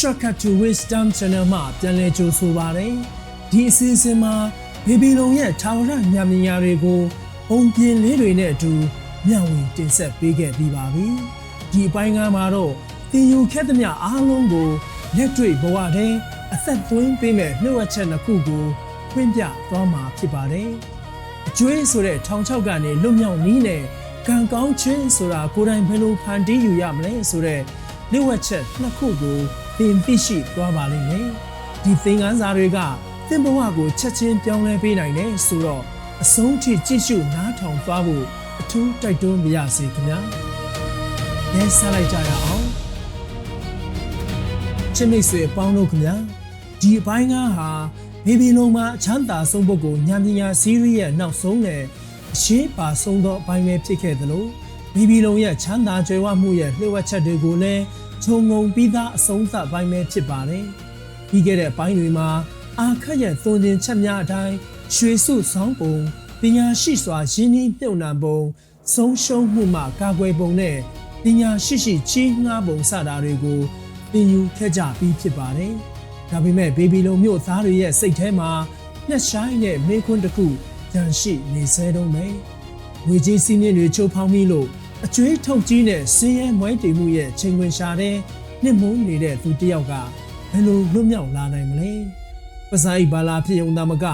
မင်္ဂလာပါ Shortcut to Wisdom Channel မှာပြန်လည်ကြိုဆိုပါရစေဒီအစီအစဉ်မှာဘေဘီလုံရဲ့ထာဝရညမြင်ညာတွေကိုပုံပြင်လေးတွေနဲ့အတူမျှဝေတင်ဆက်ပေးခဲ့ပြီးပါပြီဒီအပိုင်းကမှာတော့သင်ယူခဲ့သမျှအားလုံးကိုလက်တွေ့ဘဝထဲအသက်သွင်းပေးမဲ့နှုတ်အချက်တစ်ခုကိုဖွင့်ပြသွားမှာဖြစ်ပါတယ်အကျွေးဆိုတဲ့ထောင်ချောက်ကနေလွတ်မြောက်နည်းနဲ့ကံကောင်းခြင်းဆိုတာကိုယ်တိုင်ဘယ်လိုဖန်တီးယူရမလဲဆိုတဲ့နှုတ်အချက်နှစ်ခုကို သင်သိရှိသွားပါလိမ့်မယ်ဒီသင်ခန်းစာတွေကသင်ဘဝကိုချက်ချင်းပြောင်းလဲပေးနိုင်တယ်ဆိုတော့အဆုံးထိကြည့်ရှုနားထောင်သွားဖို့အထူးတိုက်တွန်းပါရစေခင်ဗျာလဲဆက်လိုက်ကြရအောင်ချစ်မိတ်ဆွေပေါင်းတို့ခင်ဗျာဒီအပိုင်းကဟာဘေဘီလုံးမှာအချမ်းသာဆုံးပုဂ္ဂိုလ်ညံပညာစီးရီးရဲ့နောက်ဆုံးနဲ့အရှိပါဆုံးသောအပိုင်းပဲဖြစ်ခဲ့သလိုဘေဘီလုံးရဲ့ချမ်းသာကြွယ်ဝမှုရဲ့လှည့်ဝက်ချက်တွေကိုလည်း ခြုံငုံပြီးသားအဆုံးသတ်ပိုင်းပဲဖြစ်ပါတယ်ပြီးခဲ့တဲ့အပိုင်းတွေမှာ အာခက်ရဲ့သွန်သင်ချက်များအတိုင်းရွှေစုဆောင်ပုံပညာရှိစွာရင်းနှီးမြှုပ်နှံပုံဆုံးရှုံးမှုမှကာကွယ်ပုံနဲ့ပညာရှိရှိကြီးငှားပုံစတာတွေကိုသင်ယူခဲ့ကြပြီးဖြစ်ပါတယ်။ဒါပေမဲ့ဘေဘီလုံမြို့သားတွေရဲ့စိတ်ထဲမှာနှစ်ဆိုင်တဲ့မေခွန်းတစ်ခုကြံရှိနေစဲတုံးပဲ။ငွေကြီးစီးမြင့်တွေချိုးဖောင်းပြီးလို့ အကျွေးထုတ်ကြီးနဲ့ဆင်းရဲမွဲတေမှုရဲ့ချိန်ခွင်ရှာတဲ့နှစ်မုန်းနေတဲ့သူတစ်ယောက်ကဘယ်လိုလွတ်မြောက်လာနိုင်မလဲ။ပဇာအိဘာလာဖြစ်ုံသားမက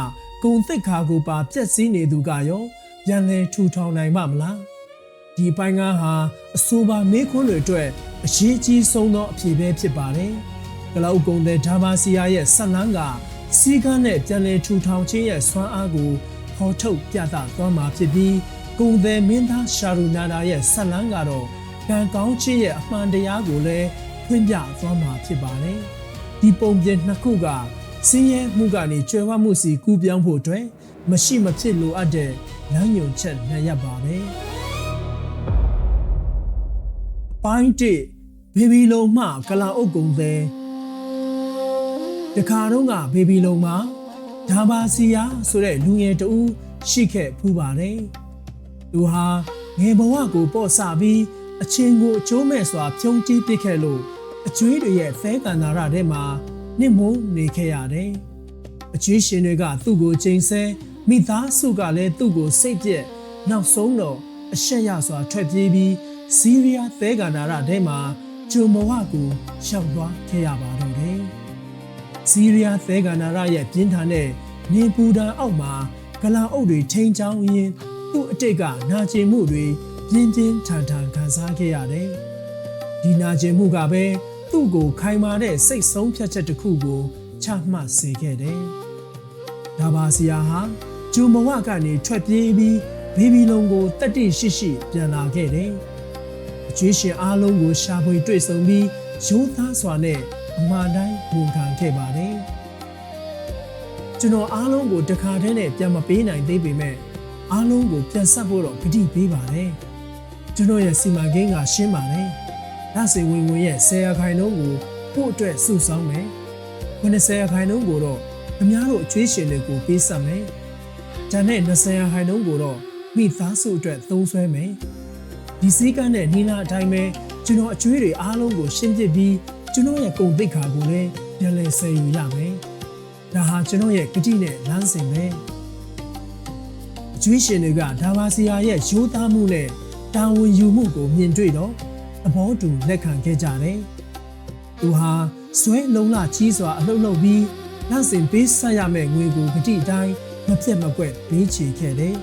ကုံသက်ခါကိုပါပြက်စီးနေသူကရောပြန်လဲထူထောင်နိုင်မှာမလား။ဒီပိုင်းကားဟာအဆိုပါမေးခွန်းတွေအတွက်အရေးကြီးဆုံးသောအဖြေပဲဖြစ်ပါတယ်။ကလောက်ကုံတဲ့ဒါဘာစီယာရဲ့ဆက်လန်းကစီကန်းနဲ့ပြန်လည်ထူထောင်ခြင်းရဲ့စွမ်းအားကိုဖော်ထုတ်ပြသသွားမှာဖြစ်ပြီး ကုံတဲ့မင်းသားရှာရူနာဒါရဲ့ဆက်လန်းကတော့ကံကောင်းခြင်းရဲ့အမှန်တရားကိုလည်းဖွင့်ပြသွားမှာဖြစ်ပါတယ်။ဒီပုံပြင်နှစ်ခုကစင်းရဲမှုကနေကျွယ်ဝမှုစီကူးပြောင်းဖို့အတွက်မရှိမဖြစ်လိုအပ်တဲ့လမ်းညွှန်ချက်နှစ်ရပ်ပါပဲ။ပိုင်းတစ်ဘေဘီလုံမှကလာအုပ်ကုံသည်တခါတော့ကဘေဘီလုံမှာဒါဘာစီယာဆိုတဲ့လူငယ်တဦးရှိခဲ့ဖူးပါတယ် သူဟာငယ်ဘဝကိုပေါ့ဆပြီးအချင်းကိုအကျိုးမဲ့စွာဖြုံးတီးပစ်ခဲ့လို့အကျွေးတွေရဲ့သဲကန္တာရထဲမှာနှစ်မုန်းနေခဲ့ရတယ်အကျွေးရှင်တွေကသူ့ကိုချိန်ဆမိသားစုကလည်းသူ့ကိုစိတ်ပြက်နောက်ဆုံးတော့အရှက်ရစွာထွက်ပြေးပြီးစီးရီးယားသဲကန္နာရထဲမှာဂျုံဘဝကိုရှောက်သွားခဲ့ရပါတော့တယ်။စီးရီးယားသဲကန္နာရရဲ့ပြင်းထန်တဲ့နေပူဒဏ်အောက်မှာဂလာအုပ်တွေထိန်ချောင်းရင်း သူ့အတိတ်ကနာကျင်မှုတွေပြင်းပြင်းထန်ထန်ခံစားခဲ့ရတယ်။ဒီနာကျင်မှုကပဲသူ့ကိုခိုင်မာတဲ့စိတ်ဆုံးဖြတ်ချက်တစ်ခုကိုချမှတ်စေခဲ့တယ်။ဒါပါစီယာဟာဂျုံဘဝကနေထွက်ပြေးပြီးဘေဘီလုံကိုတတိရှိရှိပြန်လာခဲ့တယ်။အကျွေးရှင်အားလုံးကိုရှာဖွေတွေ့ဆုံပြီးရိုးသားစွာနဲ့အမှန်တိုင်းဝန်ခံခဲ့ပါတယ်။ကျွန်တော်အားလုံးကိုတခါတည်းနဲ့ပြန်မပေးနိုင်သေးပေမဲ့ အားလုံးကိုပြန်ဆက်ဖို့တော့ဂတိပေးပါတယ်။ကျွန်တော်ရဲ့စီမံကိန်းကရှင်းပါတယ်။ဒါစေဝင်ဝင်ရဲ့10ရာခိုင်နှုန်းကိုပို့အတွက်စုဆောင်းမယ်။90ရာခိုင်နှုန်းကိုတော့ခင်ဗျားတို့အကျွေးရှင်တွေကိုပေးဆက်မယ်။ဒါနဲ့20ရာခိုင်နှုန်းကိုတော့မိသားစုအတွက်သုံးစွဲမယ်။ဒီစည်းကမ်းနဲ့နီလာအတိုင်းပဲကျွန်တော်အကျွေးတွေအားလုံးကိုရှင်းပြပြီးကျွန်တော်ရဲ့ကုန်သိက္ခာကိုလည်းပြန်လည်ဆယ်ယူရမယ်။ဒါဟာကျွန်တော်ရဲ့ဂတိနဲ့လမ်းစဉ်ပဲ။ အကျွေးရှင်တွေကဒါဘာစီယာရဲ့ရိုးသားမှုနဲ့တာဝန်ယူမှုကိုမြင်တွေ့တော့သဘောတူလက်ခံခဲ့ကြတယ်။သူဟာဆွဲလုံးလကြီးစွာအလှုပ်လှုပ်ပြီးနောက်စဉ်ပေးဆက်ရမယ့်ငွေကိုဂတိတိုင်းမပြတ်မကွက်ပေးချေခဲ့တယ်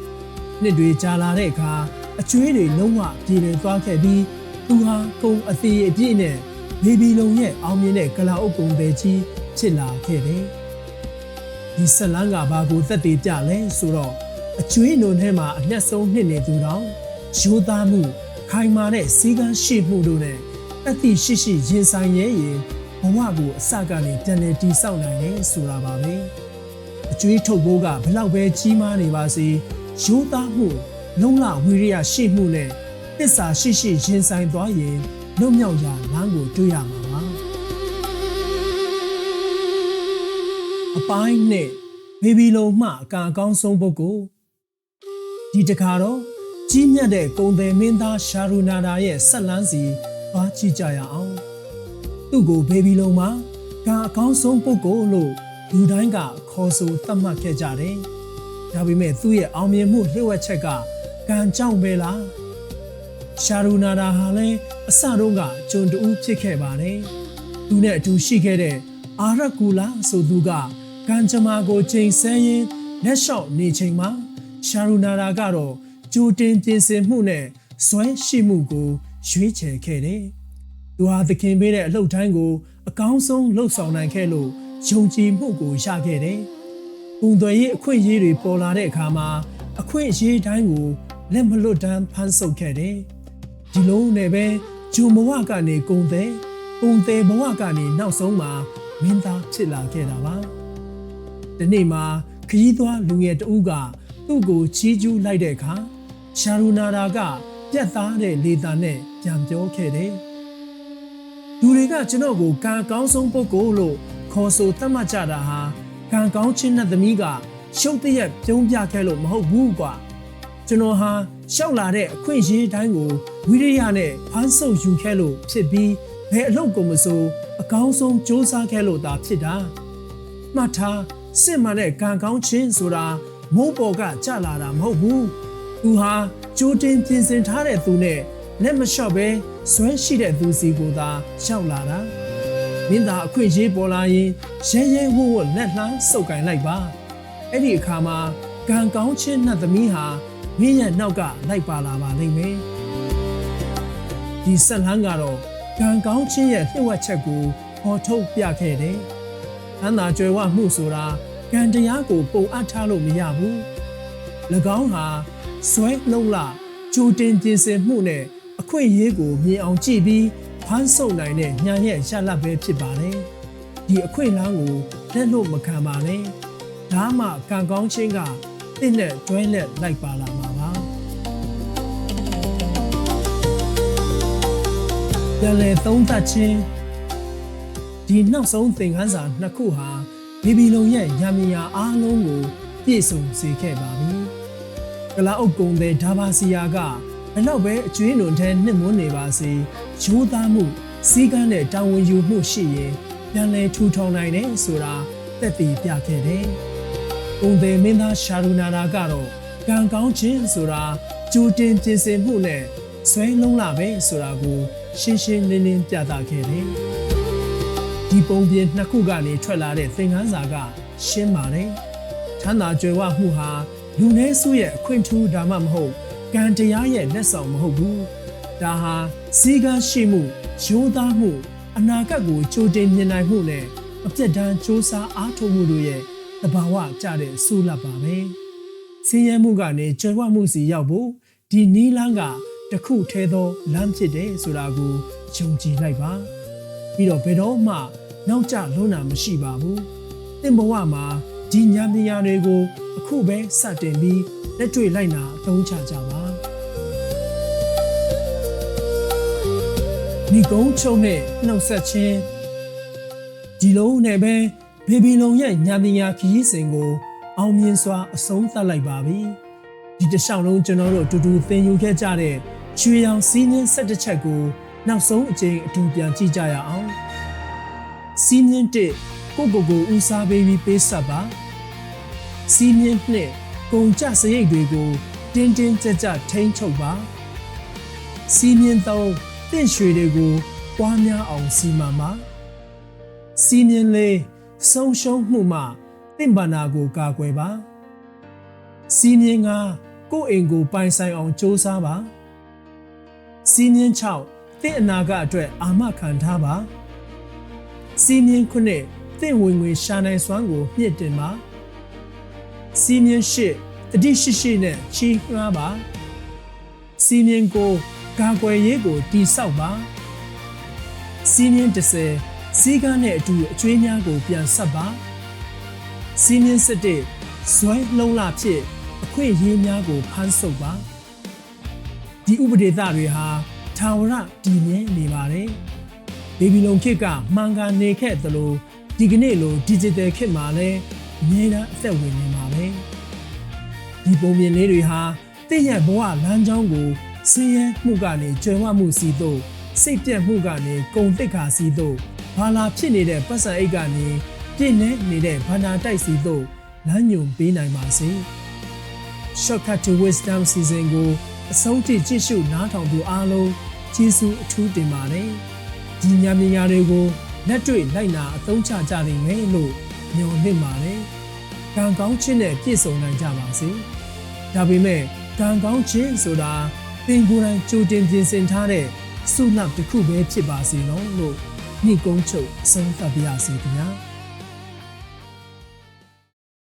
။နှစ်တွေကြာလာတဲ့အခါအကျွေးတွေလုံးဝပြည်လည်သွားခဲ့ပြီးသူဟာကုံအသေးအပြည့်နဲ့ဘေဘီလုံရဲ့အောင်မြင်တဲ့ကလာအုပ်ကုံပဲကြီးဖြစ်လာခဲ့တယ်။ဒီဆက်လန်းကဘာကိုသက်သေပြလဲဆိုတော့ အကျွေးနုံထဲမှာအမျက်ဆုံးနှစ်နေသူတော်ရိုးသားမှုခိုင်မာတဲ့စီကန်းရှိမှုတို့နဲ့အသည့်ရှိရှိရင်ဆိုင်ရဲရင်ဘဝကိုအစကနေပြန်လည်တည်ဆောက်နိုင်တယ်ဆိုတာပါပဲ။အကျွေးထုတ်ဖို့ကဘလောက်ပဲကြီးမားနေပါစေရိုးသားမှုလုံးလဝီရိယရှိမှုနဲ့တစ္ဆာရှိရှိရင်ဆိုင်သွားရင်လွတ်မြောက်ရာလမ်းကိုတွေ့ရမှာပါအပိုင်းနဲ့ဘေဘီလုံမှအကာအကောင်းဆုံးပုဂ္ဂိုလ် ဒီတခါတော့ကြီးမြတ်တဲ့ကုံတယ်မင်းသားရှာရူနာဒါရဲ့ဆက်လန်းစီသွားကြည့်ကြရအောင်သူ့ကိုဘေဘီလုံးမှာကအကောင်းဆုံးပုဂ္ဂိုလ်လို့လူတိုင်းကခေါ်ဆိုသတ်မှတ်ခဲ့ကြတယ်။ဒါပေမဲ့သူ့ရဲ့အောင်မြင်မှုလျှို့ဝှက်ချက်ကကံကြောင့်ပဲလား။ရှာရူနာဒါဟာလည်းအစတုန်းကကျွန်တူဖြစ်ခဲ့ပါတယ်။သူနဲ့အတူရှိခဲ့တဲ့အာရကူလာဆိုသူကကံကြမ္မာကိုချိန်ဆရင်းလက်လျှောက်နေချိန်မှာ ရှာရူနာဒါကတော့ကြိုတင်ပြင်ဆင်မှုနဲ့ဇွဲရှိမှုကိုရွေးချယ်ခဲ့တယ်။သူဟာသခင်ပေးတဲ့အလှုပ်တိုင်းကို အကောင်းဆုံးလှုပ်ဆောင်နိုင်ခဲ့လို့ယုံကြည်မှုကိုရခဲ့တယ်။ပုံသွယ်ရေးအခွင့်အရေးတွေပေါ်လာတဲ့အခါမှာအခွင့်အရေးတိုင်းကိုလက်မလွတ်တမ်းဖန်ဆုပ်ခဲ့တယ်။ဒီလိုနဲ့ပဲဂျုံဘဝကနေကုံတဲ့ပုံသေးဘဝကနေနောက်ဆုံးမှာမင်းသားဖြစ်လာခဲ့တာပါ။ဒီနေ့မှာခရီးသွားလူငယ်တဦးက သူ့ကိုချီးကျူးလိုက်တဲ့အခါရှာရူနာရာကပြတ်သားတဲ့လေသာနဲ့ပြန်ပြောခဲ့တယ်။လူတွေကကျွန်တော်ကိုကံကောင်းဆုံးပုဂ္ဂိုလ်လို့ခေါ်ဆိုသတ်မှတ်ကြတာဟာကံကောင်းခြင်းနဲ့သမီးကရှုပ်တရက်ပြုံးပြခဲ့လို့မဟုတ်ဘူးကွာ။ကျွန်တော်ဟာရှောက်လာတဲ့အခွင့်အရေးတိုင်းကိုဝိရိယနဲ့ဖမ်းဆုပ်ယူခဲ့လို့ဖြစ်ပြီးဘယ်အလုပ်ကိုမဆိုအကောင်းဆုံးစ조사ခဲ့လို့သာဖြစ်တာ။မှတ်ထားစစ်မှန်တဲ့ကံကောင်းခြင်းဆိုတာ မိုးပေါ်ကကြလာတာမဟုတ်ဘူး။သူဟာကြိုတင်ပြင်ဆင်ထားတဲ့သူနဲ့လက်မလျှော့ပဲဇွဲရှိတဲ့သူစီကိုသာရှောက်လာတာမင်းသားအခွင့်ရေးပေါ်လာရင်ရဲရဲဝတ်ဝတ်လက်လှမ်းစုပ်ကင်လိုက်ပါအဲ့ဒီအခါမှာကံကောင်းခြင်းနှတ်သမီးဟာမင်းရဲ့နောက်ကလိုက်ပါလာပါလိမ့်မယ်ဒီဆက်လန်းကတော့ကံကောင်းခြင်းရဲ့လှည့်ဝက်ချက်ကိုဟောထုတ်ပြခဲ့တယ်။ဟန္တာကြွယ်ဝမှုဆိုတာ ကံတရားကိုပုံအပ်ထားလို့မရဘူး။၎င်းဟာဇွဲလုံးလာကြိုတင်ပြင်ဆင်မှုနဲ့အခွင့်အရေးကိုမြင်အောင်ကြည့်ပြီးဖမ်းဆုပ်နိုင်တဲ့ညာရဲ့ရလတ်ပဲဖြစ်ပါတယ်။ဒီအခွင့်အလမ်းကိုလက်လို့မခံပါနဲ့။ဒါမှကံကောင်းခြင်းကတင့်နဲ့တွဲလက်လိုက်ပါလာမှာပါ။ပြန်လေသုံးသပ်ခြင်းဒီနောက်ဆုံးသင်ခန်းစာနှစ်ခုဟာ ဘီဘီလုံရဲ့ညာမယာအားလုံးကိုပြည့်စုံစေခဲ့ပါပြီ။ကလာအုပ်ကုံတဲ့ဒါဘာစီယာကဘလောက်ပဲအကျွေးလွန်ထဲနှစ်မွန်းနေပါစေရိုးသားမှုစီးကမ်းတဲ့တာဝန်ယူမှုရှိရင်ပြန်လဲထူထောင်နိုင်တယ်ဆိုတာသက်သေပြခဲ့တယ်။ကုံတဲ့မင်းသားရှာရူနာရာကတော့ကံကောင်းခြင်းဆိုတာကြိုတင်ပြင်ဆင်မှုနဲ့ဆွဲလုံးလာပဲဆိုတာကိုရှင်းရှင်းလင်းလင်းပြသခဲ့တယ်။ ဒီပုံပြင်နှစ်ခုကနေထွက်လာတဲ့သင်ခန်းစာကရှင်းပါတယ်။ချမ်းသာကြွယ်ဝမှုဟာလူနည်းစုရဲ့အခွင့်ထူးဒါမှမဟုတ်ကံတရားရဲ့လက်ဆောင်မဟုတ်ဘူးဒါဟာစီကံရှိမှုရိုးသားမှုအနာဂတ်ကိုကြိုတင်မြင်နိုင်မှုနဲ့အပြတ်တမ်းစ조사အားထုတ်မှုတို့ရဲ့တဘာဝကြတဲ့ဆူလပ်ပါပဲဆင်းရဲမှုကနေကြွယ်ဝမှုစီရောက်ဖို့ဒီနီးလန်းကတခုထဲသောလမ်းဖြစ်တယ်ဆိုတာကိုယုံကြည်လိုက်ပါပြီးတော့ဘယ်တော့မှ နောက်ကျလွန်းတာမရှိပါဘူးသင်ဘဝမှာဒီညာပညာတွေကိုအခုပဲစတင်ပြီးလက်တွေ့လိုက်နာအသုံးချကြပါဒီကုန်းချုံနဲ့နှုတ်ဆက်ခြင်းဒီလုံးနဲ့ပဲဘေဘီလုံရဲ့ညာပညာခရီးစဉ်ကို အောင်မြင်စွာအဆုံးသတ်လိုက်ပါပြီဒီတစ်လျှောက်လုံးကျွန်တော်တို့အတူတူသင်ယူခဲ့ကြတဲ့ရွှေရောင်စီးနှင်းဆက်တစ်ချက်ကို နောက်ဆုံးအကြိမ်အတူပြန်ကြည့်ကြရအောင် စီးနှင်းတစ်ကိုကိုကိုဦးစားပေးပြီးပေးဆက်ပါစီးနှင်းနှစ်ကုန်ကြစရိတ်တွေကိုတင်းတင်းကြပ်ကြပ်ထိန်းချုပ်ပါစီးနှင်းသုံးတင့်ရွှေတွေကိုပွားများအောင်စီမံပါစီးနှင်းလေးဆုံးရှုံးမှုမှတင့်ဘာနာကိုကာကွယ်ပါစီးနှင်းကကိုယ့်အိမ်ကိုပိုင်ဆိုင်အောင်စ조사ပါစီးနှင်း6တင့်အနာဂတ်အတွက်အာမခံထားပါ စီးနှင်း9တင့်ဝင်ငွေရှာနိုင်စွမ်းကိုမြင့်တင်ပါစီးမြင်ရှိတတိရှိရှိနဲ့ချီးငှားပါစီးမြင်ကိုကာကွယ်ရေးကိုတိဆောက်ပါစီးမြင်30စီးကားနဲ့အတူအကျွေးများကိုပြန်ဆက်ပါစီးမြင်7ဇွဲလုံးလာဖြစ်အခွင့်အရေးများကိုဖမ်းဆုပ်ပါဒီဥပဒေသတွေဟာထာဝရတည်မြဲနေပါတယ် ဘေဘီလုံခေတ်ကမှန်ကန်နေခဲ့သလိုဒီကနေ့လို digital ခေတ်မှာလည်းအမြဲတမ်းအသက်ဝင်နေမှာပဲဒီပုံမြင်လေးတွေဟာတင့်ရဲ့ဘဝလမ်းကြောင်းကိုဆင်းရဲမှုကနေကျွမ်းဝမှုစီသို့စိတ်ပြက်မှုကနေကုံတိတ်ခါစီသို့ဘာလာဖြစ်နေတဲ့ပတ်စံအိတ်ကနေပြည့်နေနေတဲ့ဘာနာတိုက်စီတို့လမ်းညွန်ပေးနိုင်ပါစေ။ Shortcut to Wisdom Season ကိုအဆုံးထိကြည့်ရှုနားထောင်သူအားလုံးကျေးဇူးအထူးတင်ပါတယ်။ ဒီညမြညာတွေကိုလက်တွေ့လိုက်နာအသုံးချကြနိုင်မယ်လို့ညွန်နေပါတယ်။ကံကောင်းခြင်းနဲ့ပြည့်စုံနိုင်ကြပါစေ။ဒါပေမဲ့ကံကောင်းခြင်းဆိုတာသင်ကိုယ်တိုင်ကြိုတင်ပြင်ဆင်ထားတဲ့ဆုလပ်တစ်ခုပဲဖြစ်ပါစေနော်လို့ညှိကုန်းချုပ်အဆုံးသတ်ပါရစေခင်ဗျာ။